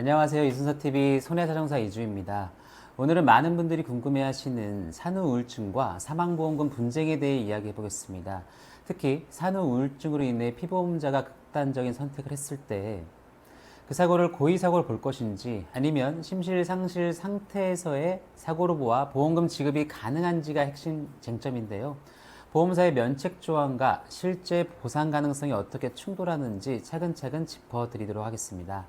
안녕하세요. 이순서TV 손해사정사 이주입니다. 오늘은 많은 분들이 궁금해하시는 산후 우울증과 사망보험금 분쟁에 대해 이야기해 보겠습니다. 특히 산후 우울증으로 인해 피보험자가 극단적인 선택을 했을 때 그 사고를 고의사고로 볼 것인지 아니면 심실상실 상태에서의 사고로 보아 보험금 지급이 가능한지가 핵심 쟁점인데요. 보험사의 면책 조항과 실제 보상 가능성이 어떻게 충돌하는지 차근차근 짚어드리도록 하겠습니다.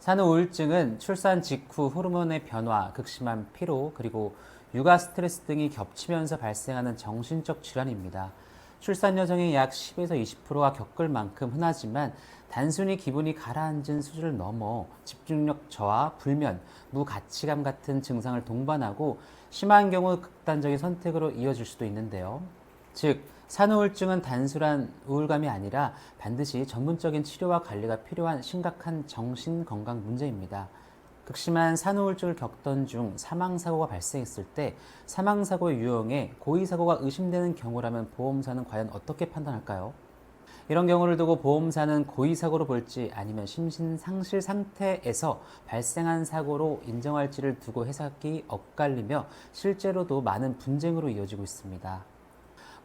산후 우울증은 출산 직후 호르몬의 변화, 극심한 피로, 그리고 육아 스트레스 등이 겹치면서 발생하는 정신적 질환입니다. 출산 여성의 약 10에서 20%가 겪을 만큼 흔하지만 단순히 기분이 가라앉은 수준을 넘어 집중력 저하, 불면, 무가치감 같은 증상을 동반하고 심한 경우 극단적인 선택으로 이어질 수도 있는데요. 즉, 산후우울증은 단순한 우울감이 아니라 반드시 전문적인 치료와 관리가 필요한 심각한 정신 건강 문제입니다. 극심한 산후우울증을 겪던 중 사망사고가 발생했을 때 사망사고의 유형에 고의사고가 의심되는 경우라면 보험사는 과연 어떻게 판단할까요? 이런 경우를 두고 보험사는 고의사고로 볼지 아니면 심신상실 상태에서 발생한 사고로 인정할지를 두고 해석이 엇갈리며 실제로도 많은 분쟁으로 이어지고 있습니다.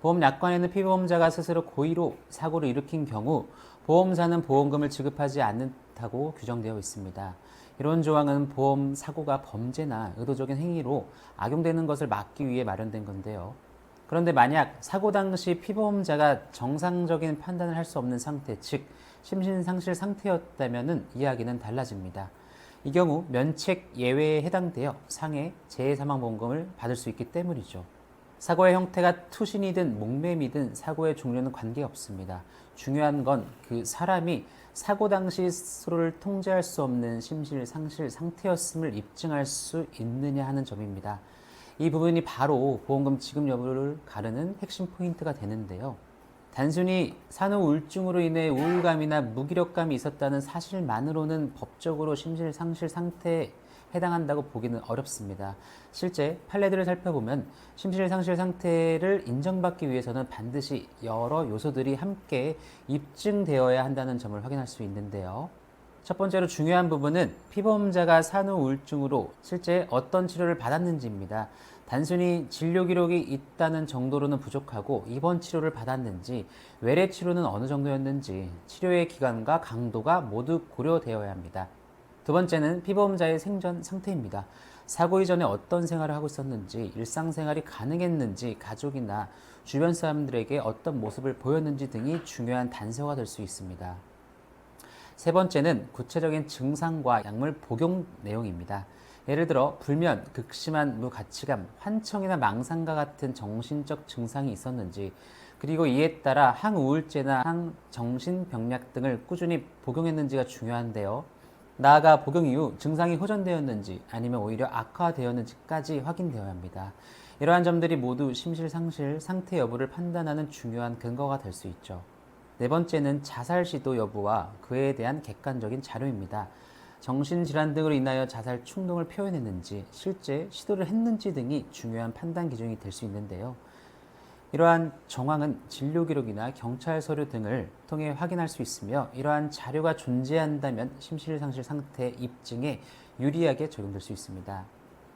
보험 약관에는 피보험자가 스스로 고의로 사고를 일으킨 경우 보험사는 보험금을 지급하지 않는다고 규정되어 있습니다. 이런 조항은 보험 사고가 범죄나 의도적인 행위로 악용되는 것을 막기 위해 마련된 건데요. 그런데 만약 사고 당시 피보험자가 정상적인 판단을 할 수 없는 상태, 즉 심신상실 상태였다면 이야기는 달라집니다. 이 경우 면책 예외에 해당되어 상해 재해 사망 보험금을 받을 수 있기 때문이죠. 사고의 형태가 투신이든 목매미든 사고의 종류는 관계없습니다. 중요한 건 그 사람이 사고 당시 스스로를 통제할 수 없는 심실 상실 상태였음을 입증할 수 있느냐 하는 점입니다. 이 부분이 바로 보험금 지급 여부를 가르는 핵심 포인트가 되는데요. 단순히 산후 우울증으로 인해 우울감이나 무기력감이 있었다는 사실만으로는 법적으로 심실 상실 상태에 해당한다고 보기는 어렵습니다. 실제 판례들을 살펴보면 심실 상실 상태를 인정받기 위해서는 반드시 여러 요소들이 함께 입증되어야 한다는 점을 확인할 수 있는데요. 첫 번째로 중요한 부분은 피보험자가 산후 우울증으로 실제 어떤 치료를 받았는지입니다. 단순히 진료 기록이 있다는 정도로는 부족하고 입원 치료를 받았는지, 외래 치료는 어느 정도였는지, 치료의 기간과 강도가 모두 고려되어야 합니다. 두 번째는 피보험자의 생전 상태입니다. 사고 이전에 어떤 생활을 하고 있었는지, 일상생활이 가능했는지, 가족이나 주변 사람들에게 어떤 모습을 보였는지 등이 중요한 단서가 될 수 있습니다. 세 번째는 구체적인 증상과 약물 복용 내용입니다. 예를 들어 불면, 극심한 무가치감, 환청이나 망상과 같은 정신적 증상이 있었는지, 그리고 이에 따라 항우울제나 항정신병약 등을 꾸준히 복용했는지가 중요한데요. 나아가 복용 이후 증상이 호전되었는지 아니면 오히려 악화되었는지까지 확인되어야 합니다. 이러한 점들이 모두 심실상실 상태 여부를 판단하는 중요한 근거가 될 수 있죠. 네 번째는 자살 시도 여부와 그에 대한 객관적인 자료입니다. 정신질환 등으로 인하여 자살 충동을 표현했는지, 실제 시도를 했는지 등이 중요한 판단 기준이 될 수 있는데요. 이러한 정황은 진료 기록이나 경찰 서류 등을 통해 확인할 수 있으며 이러한 자료가 존재한다면 심실상실 상태 입증에 유리하게 적용될 수 있습니다.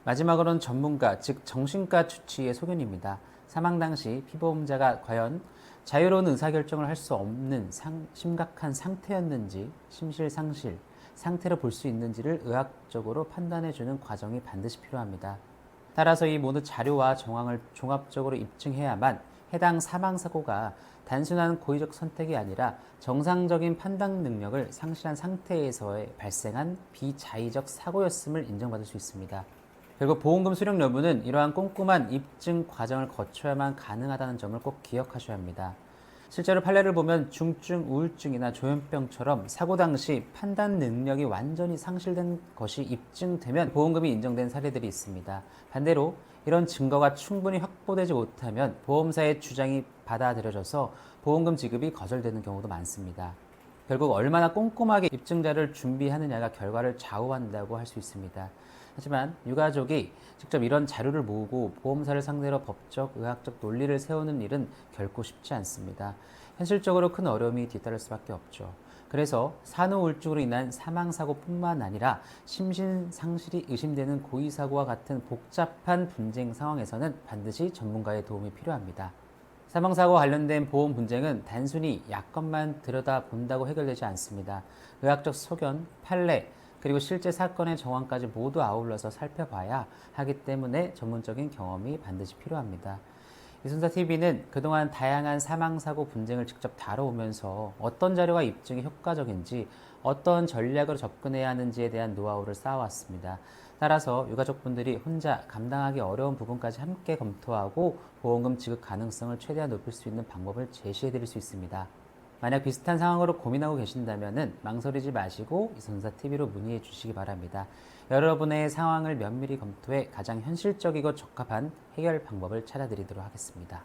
마지막으로는 전문가, 즉 정신과 주치의 소견입니다. 사망 당시 피보험자가 과연 자유로운 의사결정을 할 수 없는 상, 심각한 상태였는지 심실상실 상태로 볼 수 있는지를 의학적으로 판단해주는 과정이 반드시 필요합니다. 따라서 이 모든 자료와 정황을 종합적으로 입증해야만 해당 사망 사고가 단순한 고의적 선택이 아니라 정상적인 판단 능력을 상실한 상태에서의 발생한 비자의적 사고였음을 인정받을 수 있습니다. 결국 보험금 수령 여부는 이러한 꼼꼼한 입증 과정을 거쳐야만 가능하다는 점을 꼭 기억하셔야 합니다. 실제로 판례를 보면 중증 우울증이나 조현병처럼 사고 당시 판단 능력이 완전히 상실된 것이 입증되면 보험금이 인정된 사례들이 있습니다. 반대로 이런 증거가 충분히 확보되지 못하면 보험사의 주장이 받아들여져서 보험금 지급이 거절되는 경우도 많습니다. 결국 얼마나 꼼꼼하게 입증자를 준비하느냐가 결과를 좌우한다고 할 수 있습니다. 하지만 유가족이 직접 이런 자료를 모으고 보험사를 상대로 법적, 의학적 논리를 세우는 일은 결코 쉽지 않습니다. 현실적으로 큰 어려움이 뒤따를 수밖에 없죠. 그래서 산후우울증으로 인한 사망사고뿐만 아니라 심신상실이 의심되는 고의사고와 같은 복잡한 분쟁 상황에서는 반드시 전문가의 도움이 필요합니다. 사망사고 관련된 보험 분쟁은 단순히 약관만 들여다본다고 해결되지 않습니다. 의학적 소견, 판례, 그리고 실제 사건의 정황까지 모두 아울러서 살펴봐야 하기 때문에 전문적인 경험이 반드시 필요합니다. 이순사 TV는 그동안 다양한 사망사고 분쟁을 직접 다뤄오면서 어떤 자료가 입증이 효과적인지 어떤 전략으로 접근해야 하는지에 대한 노하우를 쌓아왔습니다. 따라서 유가족분들이 혼자 감당하기 어려운 부분까지 함께 검토하고 보험금 지급 가능성을 최대한 높일 수 있는 방법을 제시해 드릴 수 있습니다. 만약 비슷한 상황으로 고민하고 계신다면 망설이지 마시고 이선사 TV로 문의해 주시기 바랍니다. 여러분의 상황을 면밀히 검토해 가장 현실적이고 적합한 해결 방법을 찾아드리도록 하겠습니다.